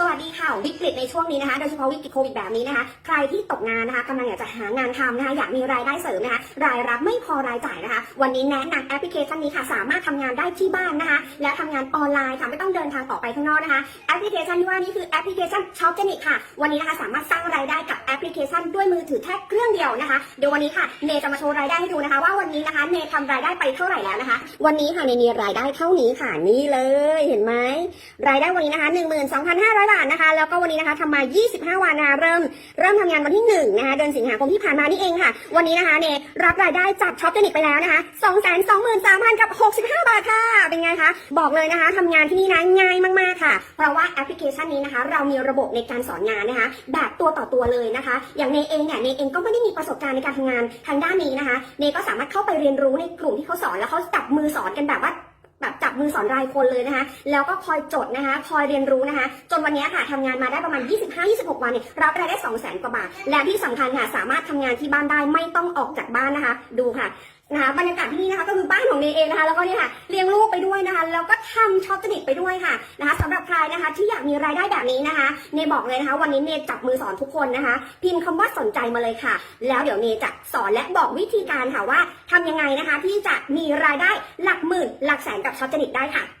สวัสดีค่ะวิกฤตในช่วงนี้นะคะโดยเฉพาะวิกฤตโควิดแบบนี้นะคะ ใครที่ตกงานนะคะกำลังอยากจะหางานทำนะคะอยากมีรายได้เสริมนะคะ รายรับไม่พอรายจ่ายนะคะ วันนี้แนะนำแอปพลิเคชันนี้ค่ะ สามารถทำงานได้ที่บ้านนะคะ และทำงานออนไลน์ค่ะไม่ต้องเดินทางออกไปข้างนอกนะคะแอปพลิเคชันที่ว่านี้คือแอปพลิเคชันช็อปเจนิกค่ะ วันนี้นะคะสามารถสร้างรายได้กับแอปพลิเคชันด้วยมือถือแค่เครื่องเดียวนะคะเดี๋ยววันนี้ค่ะเนจะมาโชว์รายได้ให้ดูนะคะ ว่าวันนี้นะคะเนทำรายได้ไปเท่าไหร่แล้วนะคะ วันนี้ค่ะเนมีรายได้เท่านี้ค่ะนี่เลยเห็นไหมรายได้วันนี้นะคะ12,500บาทนะคะ แล้วก็วันนี้นะคะทำมา 25 วันนะคะเริ่มเริ่มทำงานวันที่1นะคะเดือนสิงหาคมที่ผ่านมานี่เองค่ะ วันนี้นะคะเนรับรายได้จากช็อปเจนิกไปแล้วนะคะ223,000กับ65 บาทค่ะ เป็นไงคะบอกเลยนะคะทำงานที่นี่นะง่ายมากๆค่ะ เพราะว่าแอปพลิเคชันนี้นะคะ เรามีระบบในการสอนงานนะคะ แบบตัวต่อตัวเลยนะคะ อย่างเนเองเนี่ยเนเองก็ไม่ได้มีประสบการณ์ในการทำงานทางด้านนี้นะคะเนก็สามารถเข้าไปเรียนรู้ในกลุ่มที่เขาสอนแล้วเขาจับมือสอนกันแบบว่า มือสอนรายคนเลยนะคะ แล้วก็คอยจดนะคะ คอยเรียนรู้นะคะ จนวันนี้ค่ะทำงานมาได้ประมาณ 25-26 วันเนี่ยรับรายได้ 2 0 0 0 0 0 กว่าบาท และที่สำคัญค่ะ สามารถทำงานที่บ้านได้ไม่ต้องออกจากบ้านนะคะ ดูค่ะนะคะบรรยากาศที่นี่นะคะก็านของเนเองนะคะ แล้วก็เนี่ยค่ะเลี้ยงลูกไปด้วยนะคะ แล้วก็ทำช็อปสนิทไปด้วยค่ะนะคะสำหรับใครนะคะที่อยากมีรายได้แบบนี้นะคะ เนบอกเลยนะคะ วันนี้เนจับมือสอนทุกคนนะคะ พิมพ์คำว่าสนใจมาเลยค่ะ แล้วเดี๋ยวเนจะสอนและบอกวิธีการค่ะว่าทำยังไงนะคะ ที่จะมีรายได้หลักหมื่นหลักแสนกับช็อปสนิทได้ค่ะ